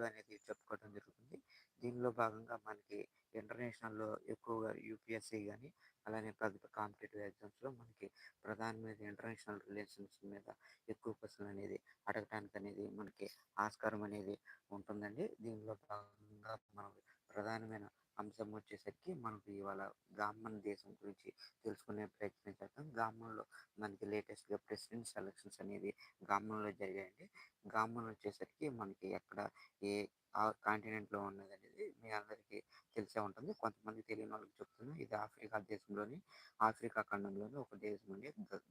Rule అనేది చెప్పుకోవడం జరుగుతుంది. దీనిలో భాగంగా మనకి ఇంటర్నేషనల్లో ఎక్కువగా యూపీఎస్సీ కానీ అలానే పెద్ద కాంపిటేటివ్ ఎగ్జామ్స్లో మనకి ప్రధానమైన ఇంటర్నేషనల్ రిలేషన్స్ మీద ఎక్కువ క్వశ్చన్ అనేది అడగటానికి అనేది మనకి ఆస్కారం అనేది ఉంటుందండి. దీనిలో భాగంగా మనం ప్రధానమైన అంశం వచ్చేసరికి మనకి ఇవాళ గామ్మన్ దేశం గురించి తెలుసుకునే ప్రయత్నం చేద్దాం. గామ్మన్లో మనకి లేటెస్ట్గా ప్రెసిడెంట్ సెలక్షన్స్ అనేది గ్రామంలో జరిగాయండి. గామ్మన్ వచ్చేసరికి మనకి ఎక్కడ ఏ ఆ కాంటినెంట్లో ఉన్నది అనేది మీ అందరికీ తెలిసే ఉంటుంది. కొంతమంది తెలియని వాళ్ళకి చెప్తున్నా ఇది ఆఫ్రికా దేశంలోని ఆఫ్రికా ఖండంలోని ఒక దేశం అండి. గ-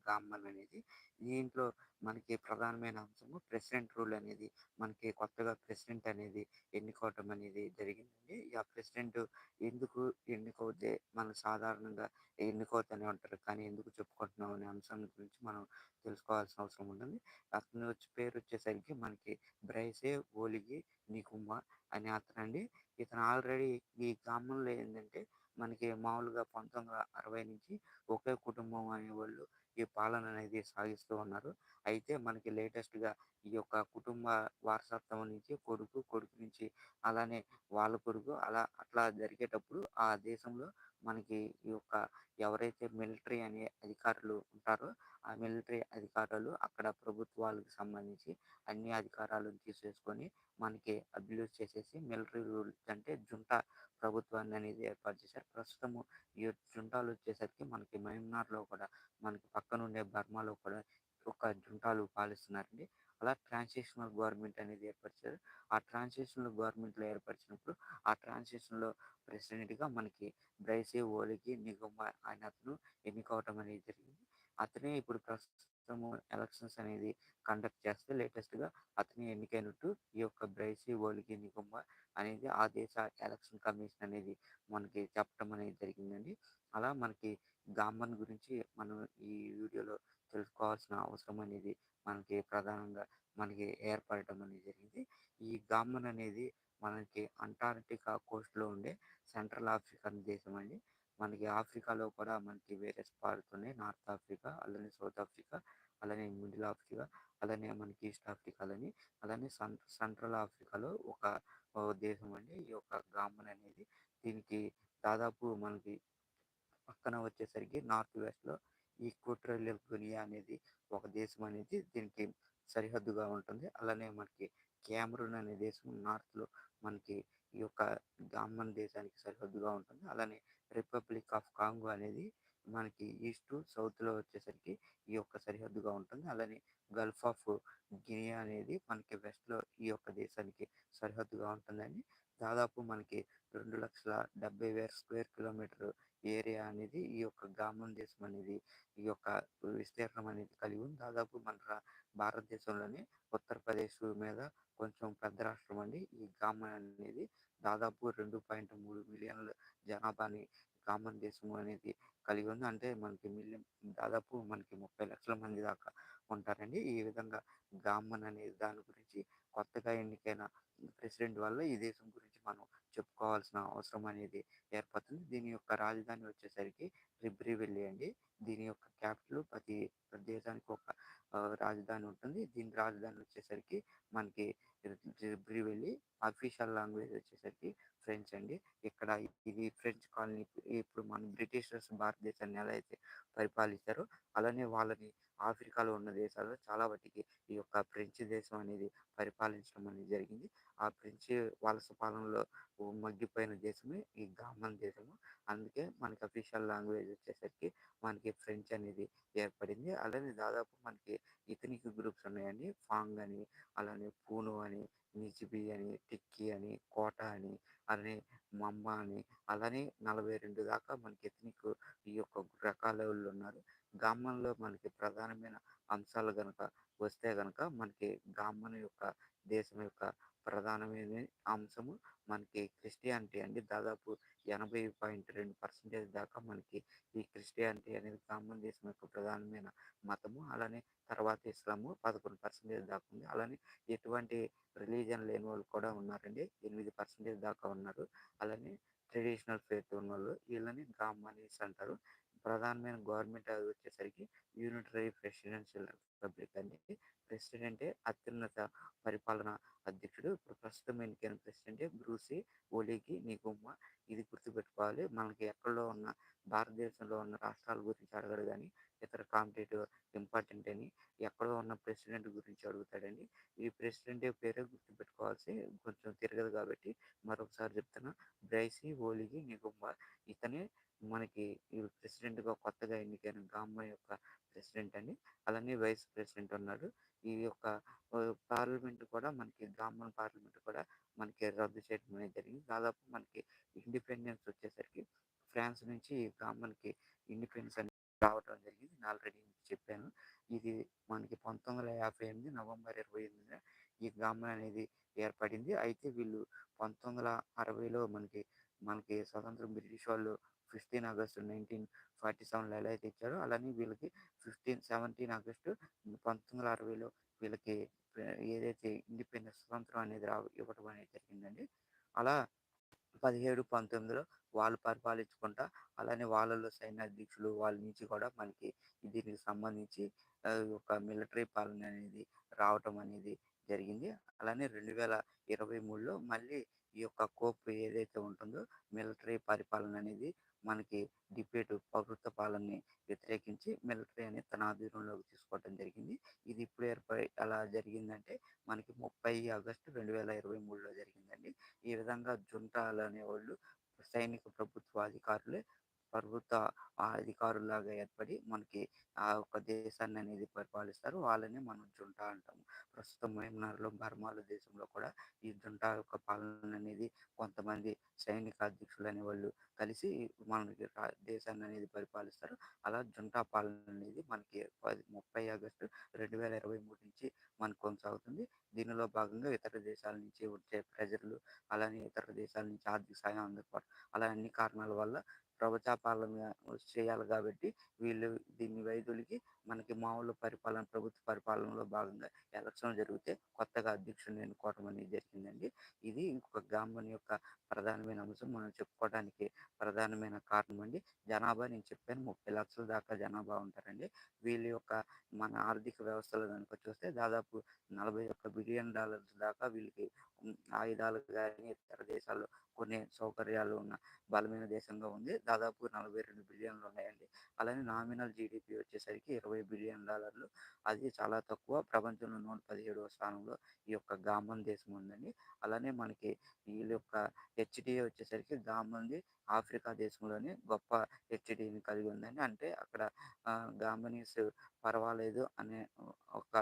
అనేది. దీంట్లో మనకి ప్రధానమైన అంశము ప్రెసిడెంట్ రూల్ అనేది మనకి కొత్తగా ప్రెసిడెంట్ అనేది ఎన్నుకోవటం అనేది జరిగిందండి. ఆ ప్రెసిడెంట్ ఎందుకు ఎన్నుకోవద్దే మనం సాధారణంగా ఎన్నుకోవద్దని ఉంటారు. కానీ ఎందుకు చెప్పుకుంటున్నాం అనే అంశం గురించి మనం తెలుసుకోవాల్సిన అవసరం ఉంటుంది. అతను వచ్చి పేరు వచ్చేసరికి మనకి బ్రైసే ఓలిగి నీకు నికుమ్మ అనే అతను అండి ఇతను ఆల్రెడీ ఈ గ్రామంలో ఏంటంటే మనకి మామూలుగా పంతొమ్మిది వందల అరవై నుంచి ఒకే కుటుంబం అనేవాళ్ళు ఈ పాలన అనేది సాగిస్తూ ఉన్నారు. అయితే మనకి లేటెస్ట్గా ఈ యొక్క కుటుంబ వారసత్వం నుంచి కొడుకు కొడుకు నుంచి అలానే వాళ్ళ కొడుకు అలా అట్లా జరిగేటప్పుడు ఆ దేశంలో మనకి ఈ యొక్క ఎవరైతే మిలిటరీ అనే అధికారులు ఉంటారో ఆ మిలిటరీ అధికారులు అక్కడ ప్రభుత్వాలకు సంబంధించి అన్ని అధికారాలను తీసేసుకొని మనకి అబ్యూస్ చేసేసి మిలిటరీ రూల్ అంటే జుంటా ప్రభుత్వాన్ని అనేది ఏర్పాటు చేశారు. ప్రస్తుతము ఈ జుంటాలు వచ్చేసరికి మనకి మయన్మార్లో కూడా మనకి పక్కనుండే బర్మాలో కూడా ఒక జుంటాలు పాలిస్తున్నారండి. అలా ట్రాన్సిషనల్ గవర్నమెంట్ అనేది ఏర్పరిచారు. ఆ ట్రాన్సిషనల్ గవర్నమెంట్లో ఏర్పరిచినప్పుడు ఆ ట్రాన్సిషన్లో ప్రెసిడెంట్గా మనకి బ్రైసే ఓలికి నిగమ్మ ఆయన అతను ఎన్నికవటం అనేది జరిగింది. అతనే ఇప్పుడు ప్రస్తుతం ఎలక్షన్స్ అనేది కండక్ట్ చేస్తే లేటెస్ట్గా అతనే ఎన్నికైనట్టు ఈ యొక్క బ్రైసీ ఓలికి నిగమ్మ అనేది ఆ దేశ ఎలక్షన్ కమిషన్ అనేది మనకి చెప్పడం అనేది జరిగిందండి. అలా మనకి గాంబన్ గురించి మనం ఈ వీడియోలో తెలుసుకోవాల్సిన అవసరం అనేది మనకి ప్రధానంగా మనకి ఏర్పడటం అనేది జరిగింది. ఈ గామ్మన్ అనేది మనకి అంటార్కిటికా కోస్ట్లో ఉండే సెంట్రల్ ఆఫ్రికన్ దేశం అండి. మనకి ఆఫ్రికాలో కూడా మనకి వేరే పార్ట్స్ ఉన్నాయి నార్త్ ఆఫ్రికా అలానే సౌత్ ఆఫ్రికా అలానే మిడిల్ ఆఫ్రికా అలానే మనకి ఈస్ట్ ఆఫ్రికాలని అలానే సన్ సెంట్రల్ ఆఫ్రికాలో ఒక దేశం అండి. ఈ యొక్క గామ్మన్ అనేది దీనికి దాదాపు మనకి పక్కన వచ్చేసరికి నార్త్ వెస్ట్లో ఈక్వటోరియల్ గునియా అనేది ఒక దేశం అనేది దీనికి సరిహద్దుగా ఉంటుంది. అలానే మనకి క్యామరూన్ అనే దేశం నార్త్లో మనకి ఈ యొక్క డామన్ దేశానికి సరిహద్దుగా ఉంటుంది. అలానే రిపబ్లిక్ ఆఫ్ కాంగో అనేది మనకి ఈస్ట్ సౌత్లో వచ్చేసరికి ఈ యొక్క సరిహద్దుగా ఉంటుంది. అలానే గల్ఫ్ ఆఫ్ గినియా అనేది మనకి వెస్ట్లో ఈ యొక్క దేశానికి సరిహద్దుగా ఉంటుందని దాదాపు మనకి రెండు లక్షల డెబ్బై వేల స్క్వేర్ కిలోమీటర్ ఏరియా అనేది ఈ యొక్క గామన్ దేశం అనేది ఈ యొక్క విస్తీర్ణం అనేది కలిగి ఉంది. దాదాపు మన రా- భారతదేశంలోనే ఉత్తరప్రదేశ్ మీద కొంచెం పెద్ద రాష్ట్రం అండి. ఈ గామన్ అనేది దాదాపు రెండు పాయింట్ మూడు మిలియన్ల జనాభాని గామన్ దేశం అనేది కలిగి ఉంది. అంటే మనకి మిలియన్ దాదాపు మనకి ముప్పై లక్షల మంది దాకా ఉంటారండి. ఈ విధంగా గామన్ అనే దాని గురించి కొత్తగా ఎన్నికైన ప్రెసిడెంట్ వల్ల ఈ దేశం గురించి మనం చెప్పుకోవాల్సిన అవసరం అనేది ఏర్పడుతుంది. దీని యొక్క రాజధాని వచ్చేసరికి రిబ్రివెల్లి అండి. దీని యొక్క క్యాపిటల్ ప్రతి దేశానికి ఒక రాజధాని ఉంటుంది. దీని రాజధాని వచ్చేసరికి మనకి రిబ్రివెల్లి అఫీషియల్ లాంగ్వేజ్ వచ్చేసరికి ఫ్రెంచ్ అండి. ఇక్కడ ఇది ఫ్రెంచ్ కాలనీ ఇప్పుడు మన బ్రిటిషర్స్ భారతదేశాన్ని ఎలా అయితే పరిపాలిస్తారో అలానే వాళ్ళని ఆఫ్రికాలో ఉన్న దేశాల్లో చాలా వాటికి ఈ యొక్క ఫ్రెంచ్ దేశం అనేది పరిపాలించడం అనేది జరిగింది. ఆ ఫ్రెంచ్ వలస పాలనలో మగ్గిపోయిన దేశమే ఈ గామన్ దేశము. అందుకే మనకి అఫీషియల్ లాంగ్వేజ్ వచ్చేసరికి మనకి ఫ్రెంచ్ అనేది ఏర్పడింది. అలానే దాదాపు మనకి ఇథనిక్ గ్రూప్స్ ఉన్నాయండి. ఫాంగ్ అని అలానే పూను అని నిజిబి అని టిక్కీ అని కోట అని అలానే మమ్మ అని అలానే నలభై రెండు దాకా మనకి ఎథనిక్ ఈ యొక్క రకాల వాళ్ళు ఉన్నారు. గామ్మన్లో మనకి ప్రధానమైన అంశాలు కనుక వస్తే కనుక మనకి గామ్మన్ యొక్క దేశం యొక్క ప్రధానమైన అంశము మనకి క్రిస్టియానిటీ అండి. దాదాపు ఎనభై పాయింట్ రెండు పర్సెంటేజ్ దాకా మనకి ఈ క్రిస్టియానిటీ అనేది కామన్ దేశం యొక్క ప్రధానమైన మతము. అలానే తర్వాత ఇస్లాము పదకొండు పర్సెంటేజ్ దాకా ఉంది. అలానే ఎటువంటి రిలీజన్ లేని వాళ్ళు కూడా ఉన్నారండి. ఎనిమిది పర్సెంటేజ్ దాకా ఉన్నారు. అలానే ట్రెడిషనల్ ఫేత్ ఉన్న వాళ్ళు వీళ్ళని గామ్మనీస్ అంటారు. ప్రధానమైన గవర్నమెంట్ అది వచ్చేసరికి యూనిటరీ ప్రెసిడెన్షియల్ రిపబ్లిక్ అండి. ప్రెసిడెంటే అత్యున్నత పరిపాలన అధ్యక్షుడు. ఇప్పుడు ప్రస్తుతం ఎన్నికైన ప్రెసిడెంటే బ్రూసీ ఓలీకి నిగుమ్మ ఇది గుర్తుపెట్టుకోవాలి. మనకి ఎక్కడో ఉన్న భారతదేశంలో ఉన్న రాష్ట్రాల గురించి అడగడు కానీ ఇతర కాంపిటేటివ్ ఇంపార్టెంట్ అని ఎక్కడో ఉన్న ప్రెసిడెంట్ గురించి అడుగుతాడండి. ఈ ప్రెసిడెంట్ పేరే గుర్తుపెట్టుకోవాల్సి కొంచెం తిరగదు కాబట్టి మరొకసారి చెప్తున్నా. బ్రైసీ ఓలీకి నిగుమ్మ ఇతనే మనకి ఈ ప్రెసిడెంట్‌గా కొత్తగా ఎన్నికైన గాంబా యొక్క ప్రెసిడెంట్ అండి. అలానే వైస్ ప్రెసిడెంట్ ఉన్నాడు. ఈ యొక్క పార్లమెంట్ కూడా మనకి గాంబన్ పార్లమెంట్ కూడా మనకి రద్దు చేయడం అనేది జరిగింది. దాదాపు మనకి ఇండిపెండెన్స్ వచ్చేసరికి ఫ్రాన్స్ నుంచి గాంబన్‌కి ఇండిపెండెన్స్ అనేది రావటం జరిగింది. నేను ఆల్రెడీ చెప్పాను. ఇది మనకి 1958 నవంబర్ 28న ఈ గాంబన్ అనేది ఏర్పడింది. అయితే వీళ్ళు 1960లో మనకి మనకి స్వతంత్రం బ్రిటిష్ వాళ్ళు 15 ఆగస్టు 1947లో ఎలా అయితే ఇచ్చారో అలానే వీళ్ళకి 15 17 ఆగస్టు 1960లో వీళ్ళకి ఏదైతే ఇండిపెండెన్స్ స్వతంత్రం అనేది రా ఇవ్వటం అనేది జరిగిందండి. అలా 17, 19లో వాళ్ళు పరిపాలించుకుంటా అలానే వాళ్ళలో సైన్యాధ్యక్షులు వాళ్ళ నుంచి కూడా మనకి దీనికి సంబంధించి ఒక మిలిటరీ పాలన అనేది రావటం అనేది జరిగింది. అలానే 2023లో మళ్ళీ ఈ యొక్క కోప్ ఏదైతే ఉంటుందో మిలిటరీ పరిపాలన అనేది మనకి డిబేట్ ప్రభుత్వ పాలనని వ్యతిరేకించి మిలిటరీ అనేది తన ఆధీనంలోకి తీసుకోవడం జరిగింది. ఇది ఇప్పుడు ఏర్పడి అలా జరిగిందంటే మనకి 30 ఆగస్టు 2023లో జరిగిందండి. ఈ విధంగా జుంటాలు అనేవాళ్ళు సైనిక ప్రభుత్వ అధికారులే ప్రభుత్వ అధికారులాగా ఏర్పడి మనకి ఆ యొక్క దేశాన్ని అనేది పరిపాలిస్తారు. వాళ్ళని మనం జుంటా అంటాము. ప్రస్తుతం మయన్మార్‌లో, బర్మాలో దేశంలో కూడా ఈ జుంటా యొక్క పాలన అనేది కొంతమంది సైనిక అధ్యక్షులు అనేవాళ్ళు కలిసి మనకి దేశాన్ని అనేది పరిపాలిస్తారు. అలా జుంటా పాలన అనేది మనకి ముప్పై ఆగస్టు రెండు వేల ఇరవై మూడు నుంచి మనకు కొనసాగుతుంది. దీనిలో భాగంగా ఇతర దేశాల నుంచి వచ్చే ప్రజలు అలానే ఇతర దేశాల నుంచి ఆర్థిక సాయం అందుకోవడం అలా అన్ని కారణాల వల్ల ప్రభుత్వపాలన చేయాలి కాబట్టి వీళ్ళు దీన్ని వైద్యులకి మనకి మామూలు పరిపాలన ప్రభుత్వ పరిపాలనలో భాగంగా ఎలక్షన్ జరిగితే కొత్తగా అధ్యక్షుడిని ఎన్నుకోవటం అనేది జరిగిందండి. ఇది ఇంకొక గ్రామం యొక్క ప్రధానమైన అంశం. మనం చెప్పుకోవడానికి ప్రధానమైన కారణం అండి. జనాభా నేను చెప్పాను 30 లక్షల దాకా జనాభా ఉంటారండి. వీళ్ళ యొక్క మన ఆర్థిక వ్యవస్థలో కనుక చూస్తే దాదాపు 41 బిలియన్ డాలర్స్ దాకా వీళ్ళకి ఆయుధాలు కానీ ఇతర దేశాల్లో కొన్ని సౌకర్యాలు ఉన్న బలమైన దేశంగా ఉంది. దాదాపు 42 బిలియన్లు ఉన్నాయండి. అలానే నామినల్ జీడీపీ వచ్చేసరికి 20 బిలియన్ డాలర్లు. అది చాలా తక్కువ. ప్రపంచంలో 117వ స్థానంలో ఈ యొక్క గామన్ దేశం ఉందండి. అలానే మనకి వీళ్ళ యొక్క హెచ్డిఏ వచ్చేసరికి గామంది ఆఫ్రికా దేశంలోనే గొప్ప హెచ్డిని కలిగి ఉందండి. అంటే అక్కడ గామనీస్ గాంబనీస్ పర్వాలేదు అనే ఒక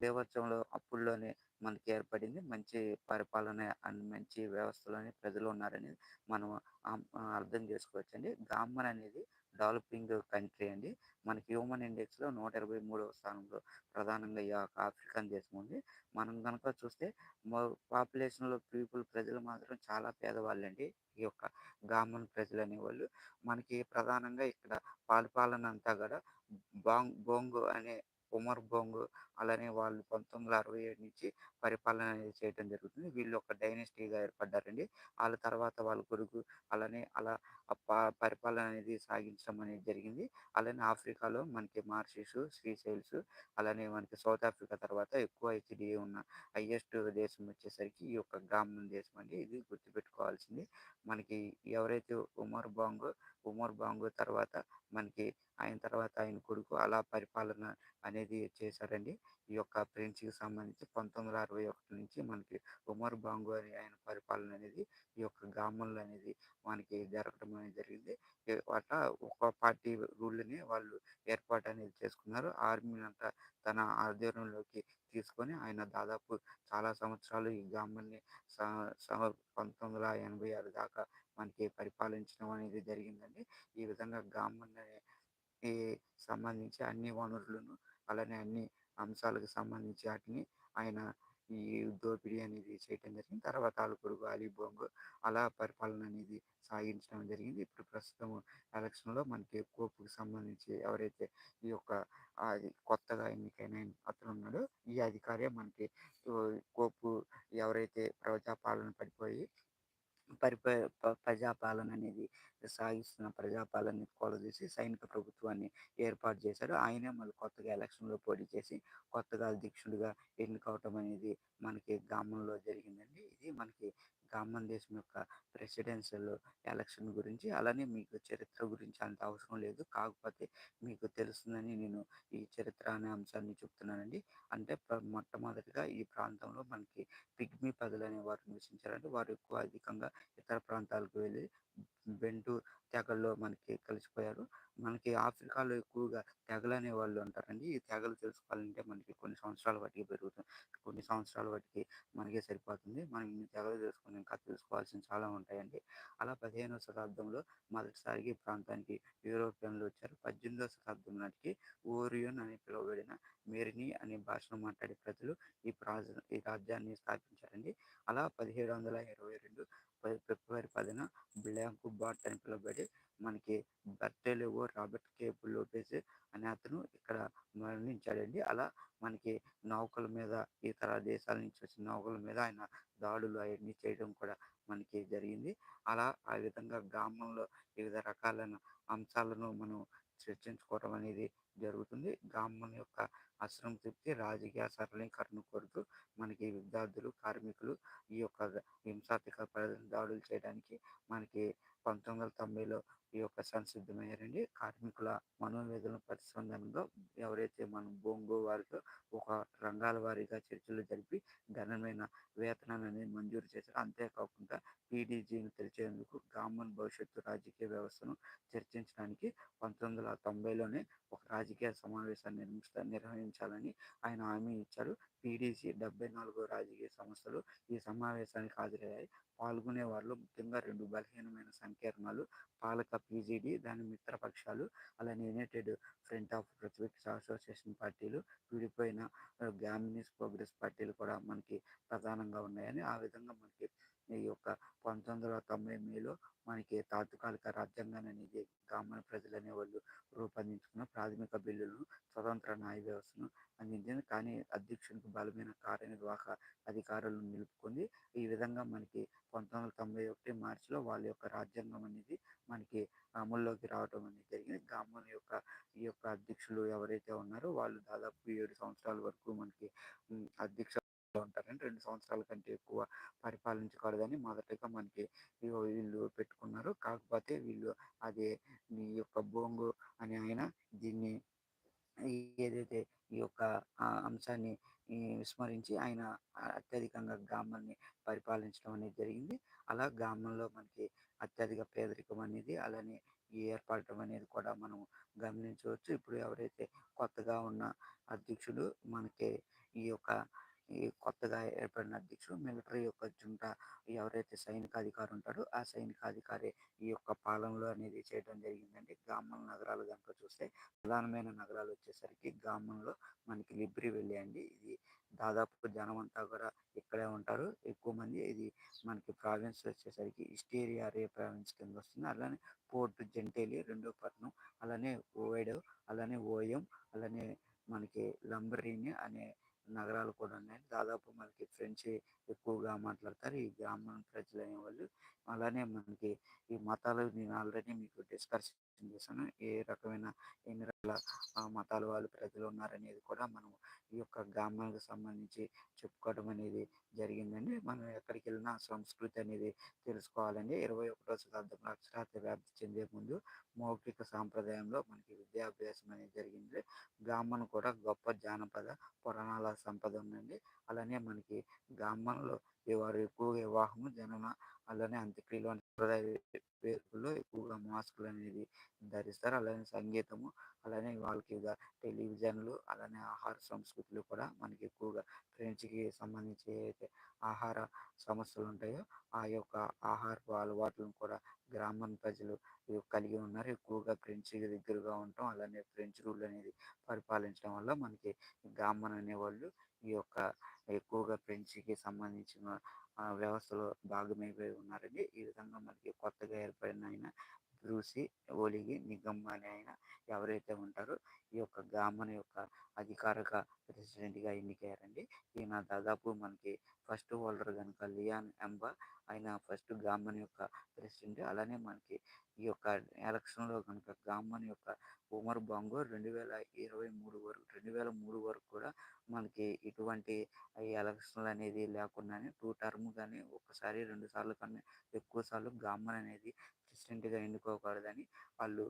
బీభత్సంలో అప్పుల్లోనే మనకి ఏర్పడింది. మంచి పరిపాలన అండ్ మంచి వ్యవస్థలోనే ప్రజలు ఉన్నారనేది మనం అర్థం చేసుకోవచ్చండి. గామన్ అనేది డెవలపింగ్ కంట్రీ అండి. మనకి హ్యూమన్ ఇండెక్స్‌లో 123వ స్థానంలో ప్రధానంగా ఈ యొక్క ఆఫ్రికన్ దేశం ఉంది. మనం కనుక చూస్తే పాపులేషన్‌లో పీపుల్ ప్రజలు మాత్రం చాలా పేదవాళ్ళండి. ఈ యొక్క గామన్ ప్రజలు అనేవాళ్ళు. మనకి ప్రధానంగా ఇక్కడ పరిపాలన అంతా కూడా బాంగ్ బోంగో అనే ఉమర్ బోంగో అలానే వాళ్ళు 1967 నుంచి పరిపాలన అనేది చేయటం జరుగుతుంది. వీళ్ళు ఒక డైనస్టీగా ఏర్పడ్డారండి. వాళ్ళ తర్వాత వాళ్ళ కొడుకు అలానే అలా పరిపాలన అనేది సాగించడం అనేది జరిగింది. అలానే ఆఫ్రికాలో మనకి మార్షిస్ శ్రీశైల్స్ అలానే మనకి సౌత్ ఆఫ్రికా తర్వాత ఎక్కువ హెచ్డిఏ ఉన్న హైయెస్ట్ దేశం వచ్చేసరికి ఈ యొక్క గ్రామం దేశం అండి. ఇది గుర్తుపెట్టుకోవాల్సింది. మనకి ఎవరైతే ఉమర్ బాంగ్ ఉమర్ బాంగు తర్వాత మనకి ఆయన తర్వాత ఆయన కొడుకు అలా పరిపాలన అనేది చేశారండి. ఈ యొక్క ఫ్రెంచ్‌కి సంబంధించి 1961 నుంచి మనకి ఉమర్ బాంగు అని ఆయన పరిపాలన అనేది ఈ యొక్క గ్రామంలో అనేది మనకి జరగడం అనేది జరిగింది. అట్లా ఒక పార్టీ రూల్‌ని వాళ్ళు ఏర్పాటు అనేది చేసుకున్నారు. ఆర్మీనంతా తన ఆధ్వర్యంలోకి తీసుకొని ఆయన దాదాపు చాలా సంవత్సరాలు ఈ గ్రామంని పంతొమ్మిది వందల ఎనభై ఆరు దాకా మనకి పరిపాలించడం అనేది జరిగిందండి. ఈ విధంగా గాంబన్ ఈ సంబంధించి అన్ని వనరులను అలానే అన్ని అంశాలకు సంబంధించి వాటిని ఆయన ఈ దోపిడీ అనేది చేయటం జరిగింది. తర్వాత ఆళ్ళ కొడుకు అలీ అలా పరిపాలన అనేది సాగించడం జరిగింది. ఇప్పుడు ప్రస్తుతం ఎలక్షన్‌లో మనకి కోపుకు సంబంధించి ఎవరైతే ఈ యొక్క కొత్తగా ఎన్నికైన అతను ఉన్నాడో ఈ అధికారే మనకి కోపు ఎవరైతే ప్రజాపాలన పడిపోయి పరిప ప్రజాపాలన అనేది సాగిస్తున్న ప్రజాపాలనని కొలదీసి సైనిక ప్రభుత్వాన్ని ఏర్పాటు చేశారు. ఆయనే మళ్ళీ కొత్తగా ఎలక్షన్‌లో పోటీ చేసి కొత్తగా అధ్యక్షుడిగా ఎన్నుకోవటం అనేది మనకి గ్రామంలో జరిగిందండి. ఇది మనకి కామన్ దేశం యొక్క ప్రెసిడెన్షియల్ ఎలక్షన్ గురించి. అలానే మీకు చరిత్ర గురించి అంత అవసరం లేదు. కాకపోతే మీకు తెలుస్తుందని నేను ఈ చరిత్ర అనే అంశాన్ని చెప్తున్నానండి. అంటే మొట్టమొదటిగా ఈ ప్రాంతంలో మనకి పిగ్మీ అనే వారు నివసించారండి. వారు ఎక్కువ అధికంగా ఇతర ప్రాంతాలకు వెళ్ళి బెంటు తెగల్లో మనకి కలిసిపోయారు. మనకి ఆఫ్రికాలో ఎక్కువగా తెగలు అనే వాళ్ళు ఉంటారండి. ఈ తెగలు తెలుసుకోవాలంటే మనకి కొన్ని సంవత్సరాల వాటికి పెరుగుతుంది. సంవత్సరాల వాటికి మనకే సరిపోతుంది. మనం ఇన్ని తెగలు తెలుసుకుని ఇంకా తెలుసుకోవాల్సిన చాలా ఉంటాయండి. అలా 15వ శతాబ్దంలో మొదటిసారికి ఈ ప్రాంతానికి యూరోపియన్లు వచ్చారు. 18వ శతాబ్దం నాటికి ఓరియన్ అని పిలువబడిన మెరిని అనే భాషను మాట్లాడే ప్రజలు ఈ ప్రాజ ఈ రాజ్యాన్ని స్థాపించారండి. అలా పదిహేడు వందల ఇరవై రెండు ఫిబ్రవరి 10న బ్లాంక్ బాట్ అని పిలువబడి మనకి బర్టోలెవో రాబర్ట్ కేపు లోపేజ్ అనే అతను ఇక్కడ మరణించాడండి. అలా మనకి నౌకల మీద ఇతర దేశాల నుంచి వచ్చిన నౌకల మీద ఆయన దాడులు అవన్నీ చేయడం కూడా మనకి జరిగింది. అలా ఆ విధంగా గ్రామంలో వివిధ రకాలైన అంశాలను మనం చర్చించుకోవడం అనేది జరుగుతుంది. గ్రామం యొక్క అసంతృప్తి, రాజకీయ సరళీకరణ కోరుతూ మనకి విద్యార్థులు, కార్మికులు ఈ యొక్క హింసాత్మక దాడులు చేయడానికి మనకి 1990లో ఈ యొక్క సంసిద్ధమయ్యారండి. కార్మికుల మనోవేదన ప్రతిస్పందనలో ఎవరైతే మనం బొంగు వారితో ఒక రంగాల వారీగా చర్చలు జరిపి ఘనమైన వేతనాన్ని మంజూరు చేశారు. అంతేకాకుండా పీడీజీని తెరిచేందుకు గామ్మన్ భవిష్యత్తు రాజకీయ వ్యవస్థను చర్చించడానికి 1990లోనే ఒక రాజకీయ సమావేశాన్ని నిర్మిస్తా నిర్వహించాలని ఆయన హామీ ఇచ్చారు. పీడీసీ 74 రాజకీయ సంస్థలు ఈ సమావేశానికి హాజరయ్యాయి. పాల్గొనే వారిలో ముఖ్యంగా రెండు బలహీనమైన సంకీర్ణాలు పాలక పీజీడీ, దాని మిత్రపక్షాలు, అలానే యునైటెడ్ ఫ్రంట్ ఆఫ్ ప్రతిపక్ష అసోసియేషన్ పార్టీలు, విడిపోయిన గ్యామనీస్ ప్రోగ్రెస్ పార్టీలు కూడా మనకి ప్రధానంగా ఉన్నాయని ఆ విధంగా మనకి ఈ యొక్క 1990 మేలో మనకి తాత్కాలిక రాజ్యాంగాన్ని అనేది గ్రామీణ ప్రజలు అనేవాళ్ళు రూపొందించుకున్న ప్రాథమిక బిల్లులను, స్వతంత్ర న్యాయ వ్యవస్థను అందించింది. కానీ అధ్యక్షునికి బలమైన కార్యనిర్వాహక అధికారులను నిలుపుకుంది. ఈ విధంగా మనకి 1991 మార్చిలో వాళ్ళ యొక్క రాజ్యాంగం అనేది మనకి అమల్లోకి రావటం అనేది జరిగింది. గామ్మన్ యొక్క ఈ యొక్క అధ్యక్షులు ఎవరైతే ఉన్నారో వాళ్ళు దాదాపు ఏడు సంవత్సరాల వరకు మనకి అధ్యక్ష ఉంటారంటే రెండు సంవత్సరాల కంటే ఎక్కువ పరిపాలించకూడదని మొదటగా మనకి వీళ్ళు పెట్టుకున్నారు. కాకపోతే వీళ్ళు అదే ఈ యొక్క బోంగు అని ఆయన దీన్ని ఏదైతే ఈ యొక్క అంశాన్ని విస్మరించి ఆయన అత్యధికంగా గ్రామాన్ని పరిపాలించడం అనేది జరిగింది. అలా గ్రామంలో మనకి అత్యధిక పేదరికం అనేది అలానే ఏర్పడటం అనేది కూడా మనం గమనించవచ్చు. ఇప్పుడు ఎవరైతే కొత్తగా ఉన్న అధ్యక్షుడు మనకి ఈ యొక్క ఈ కొత్తగా ఏర్పడిన అధ్యక్షుడు మిలిటరీ యొక్క జుంటా ఎవరైతే సైనికాధికారి ఉంటాడో ఆ సైనికాధికారి ఈ యొక్క పాలనలో అనేది చేయడం జరిగిందండి. గ్రామం నగరాలు కనుక చూస్తే ప్రధానమైన నగరాలు వచ్చేసరికి గ్రామంలో మనకి లిబ్రివిల్లే అండి. ఇది దాదాపు జనమంతా కూడా ఇక్కడే ఉంటారు. ఎక్కువ మంది ఇది మనకి ప్రావిన్స్ వచ్చేసరికి ఇస్టీరియా రే ప్రావిన్స్ కింద వస్తుంది. అలానే పోర్ట్ జంటేలి రెండో పట్నం అలానే ఓవెడో, అలానే ఓయం, అలానే మనకి లంబరీని అనే నగరాలు కూడా ఉన్నాయి. దాదాపు మనకి ఫ్రెంచ్ ఎక్కువగా మాట్లాడతారు. ఈ గ్రామం ప్రజలు అనేవాళ్ళు. అలానే మనకి ఈ మతాలు నేను ఆల్రెడీ మీకు వ్యక్తం చేశాను. ఏ రకమైన ఎన్ని రకాల మతాల వాళ్ళు ప్రజలు ఉన్నారనేది కూడా మనం ఈ యొక్క గ్రామాలకు సంబంధించి చెప్పుకోవడం అనేది జరిగిందండి. మనం ఎక్కడికెళ్ళినా సంస్కృతి అనేది తెలుసుకోవాలండి. 21వ శతాబ్దంలో అక్షరాస్యత వ్యాప్తి చెందే ముందు మౌఖిక సాంప్రదాయంలో మనకి విద్యాభ్యాసం అనేది జరిగింది. బ్రాహ్మణ్ కూడా గొప్ప జానపద, పురాణాల సంపద ఉందండి. అలానే మనకి గామ్మన్‌లో వారు ఎక్కువగా వివాహము, జనన అలానే అంత్యక్రియలు సంప్రదాయ వేడుకల్లో ఎక్కువగా మాస్కులు అనేది ధరిస్తారు. అలానే సంగీతము, అలానే వాళ్ళకి ఇగ టెలివిజన్‌లు, అలానే ఆహార సంస్కృతులు కూడా మనకి ఎక్కువగా ఫ్రెంచ్‌కి సంబంధించి ఏవైతే ఆహార సమస్యలు ఉంటాయో ఆ యొక్క ఆహారపు అలవాట్లను కూడా గ్రామం ప్రజలు ఇ కలిగి ఉన్నారు. ఎక్కువగా ఫ్రెంచ్‌కి దగ్గరగా ఉండటం, అలానే ఫ్రెంచ్ రూల్ అనేది పరిపాలించడం వల్ల మనకి గామ్మన్ అనేవాళ్ళు ఈ యొక్క ఎక్కువగా ఫ్రెంచ్‌కి సంబంధించిన వ్యవస్థలో భాగమైపోయి ఉన్నారండి. ఈ విధంగా మనకి కొత్తగా ఏర్పడిన ఆయన రూసి ఓలిగి నిగమ్ అనే ఆయన ఎవరైతే ఉంటారో ఈ యొక్క గామన్ యొక్క అధికారిక ప్రెసిడెంట్గా ఎన్నికయ్యారండి. ఈయన దాదాపు మనకి ఫస్ట్ హోల్డర్ కనుక లియాన్ ఎంబా ఆయన ఫస్ట్ గామన్ యొక్క ప్రెసిడెంట్. అలానే మనకి ఈ యొక్క ఎలక్షన్లో కనుక గామన్ యొక్క ఉమర్ బాంగో రెండు వేల ఇరవై మూడు వరకు రెండు వేల మూడు వరకు కూడా మనకి ఇటువంటి ఎలక్షన్లు అనేది లేకుండానే టూ టర్మ్ కానీ ఒకసారి రెండు సార్లు కన్నా ఎక్కువ సార్లు గామన్ అనేది ప్రెసిడెంట్గా ఎన్నుకోకూడదని వాళ్ళు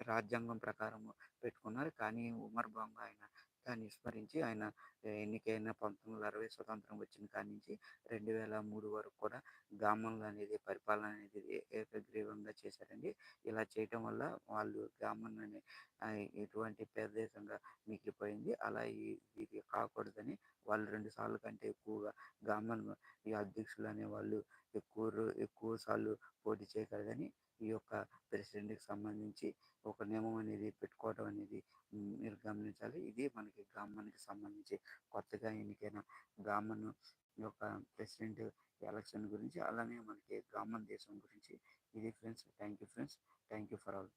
రాజ్యాంగం ప్రకారం పెట్టుకున్నారు. కానీ ఉమర్ బాంగో ఆయన దాన్ని విస్మరించి ఆయన ఎన్నికైన పంతొమ్మిది వందల అరవై స్వతంత్రం వచ్చిన కాడి నుంచి రెండు వేల మూడు వరకు కూడా గ్రామంలో అనేది పరిపాలన అనేది ఏకగ్రీవంగా చేశారండి. ఇలా చేయటం వల్ల వాళ్ళు గామన్ అనే ఎటువంటి ప్రదేశంగా మిగిలిపోయింది. అలా ఇది కాకూడదని వాళ్ళు రెండు సార్లు కంటే ఎక్కువగా గ్రామం ఈ అధ్యక్షులు అనే వాళ్ళు ఎక్కువ ఎక్కువ సార్లు పోటీ చేయగలదని ఈ యొక్క ప్రెసిడెంట్కి సంబంధించి ఒక నియమం అనేది పెట్టుకోవడం అనేది మీరు గమనించాలి. ఇది మనకి గ్రామానికి సంబంధించి కొత్తగా ఎన్నికైన గ్రామన్ యొక్క ప్రెసిడెంట్ ఎలక్షన్ గురించి అలానే మనకి గ్రామం దేశం గురించి. ఇది friends. Thank you friends. Thank you for all.